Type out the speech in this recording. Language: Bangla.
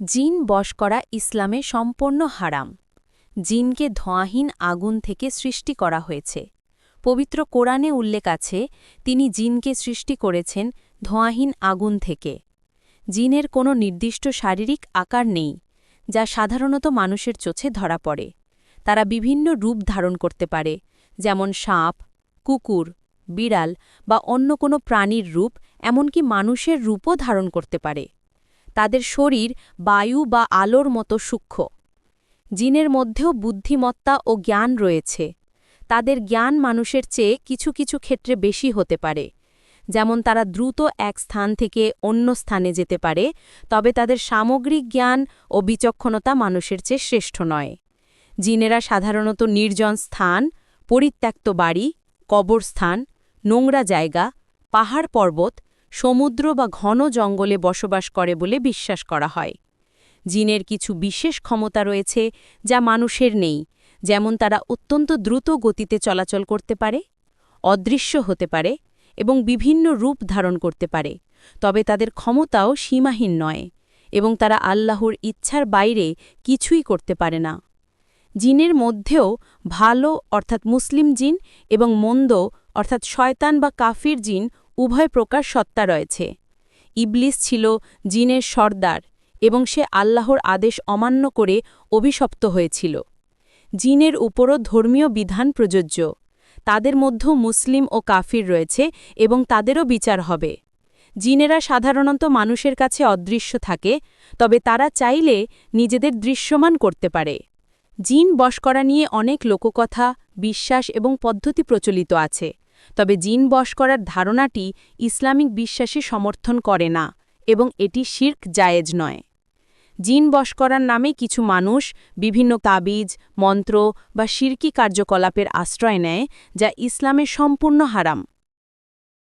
জিন বশ করা ইসলামে সম্পূর্ণ হারাম। জিনকে ধোঁয়াহীন আগুন থেকে সৃষ্টি করা হয়েছে। পবিত্র কোরআনে উল্লেখ আছে, তিনি জিনকে সৃষ্টি করেছেন ধোঁয়াহীন আগুন থেকে। জিনের কোনো নির্দিষ্ট শারীরিক আকার নেই, যা সাধারণত মানুষের চোখে ধরা পড়ে। তারা বিভিন্ন রূপ ধারণ করতে পারে, যেমন সাপ, কুকুর, বিড়াল বা অন্য কোনো প্রাণীর রূপ, এমনকি মানুষের রূপও ধারণ করতে পারে। তাদের শরীর বায়ু বা আলোর মতো সূক্ষ্ম। জিনের মধ্যেও বুদ্ধিমত্তা ও জ্ঞান রয়েছে। তাদের জ্ঞান মানুষের চেয়ে কিছু কিছু ক্ষেত্রে বেশি হতে পারে। যেমন তারা দ্রুত এক স্থান থেকে অন্য স্থানে যেতে পারে, তবে তাদের সামগ্রিক জ্ঞান ও বিচক্ষণতা মানুষের চেয়ে শ্রেষ্ঠ নয়। জিনেরা সাধারণত নির্জন স্থান, পরিত্যক্ত বাড়ি, কবরস্থান, নোংরা জায়গা, পাহাড় পর্বত সমুদ্র বা ঘন জঙ্গলে বসবাস করে বলে বিশ্বাস করা হয়। জিনের কিছু বিশেষ ক্ষমতা রয়েছে যা মানুষের নেই, যেমন তারা অত্যন্ত দ্রুত গতিতে চলাচল করতে পারে, অদৃশ্য হতে পারে এবং বিভিন্ন রূপ ধারণ করতে পারে, তবে তাদের ক্ষমতাও সীমাহীন নয় এবং তারা আল্লাহর ইচ্ছার বাইরে কিছুই করতে পারে না। জিনের মধ্যেও ভালো অর্থাৎ মুসলিম জিন এবং মন্দ অর্থাৎ শয়তান বা কাফির জিন উভয় প্রকার সত্তা রয়েছে। ইবলিস ছিল জিনের সর্দার এবং সে আল্লাহর আদেশ অমান্য করে অভিশপ্ত হয়েছিল। জিনের উপরও ধর্মীয় বিধান প্রযোজ্য। তাদের মধ্যেও মুসলিম ও কাফির রয়েছে এবং তাদেরও বিচার হবে। জিনেরা সাধারণত মানুষের কাছে অদৃশ্য থাকে, তবে তারা চাইলে নিজেদের দৃশ্যমান করতে পারে। জিন বশ করা নিয়ে অনেক লোককথা, বিশ্বাস এবং পদ্ধতি প্রচলিত আছে। তবে জিন বশ করার ধারণাটি ইসলামিক বিশ্বাসে সমর্থন করে না এবং এটি শির্ক জায়েজ নয়। জিন বশ করার নামে কিছু মানুষ বিভিন্ন তাবিজ, মন্ত্র বা শিরকি কার্যকলাপের আশ্রয় নেয় যা ইসলামে সম্পূর্ণ হারাম।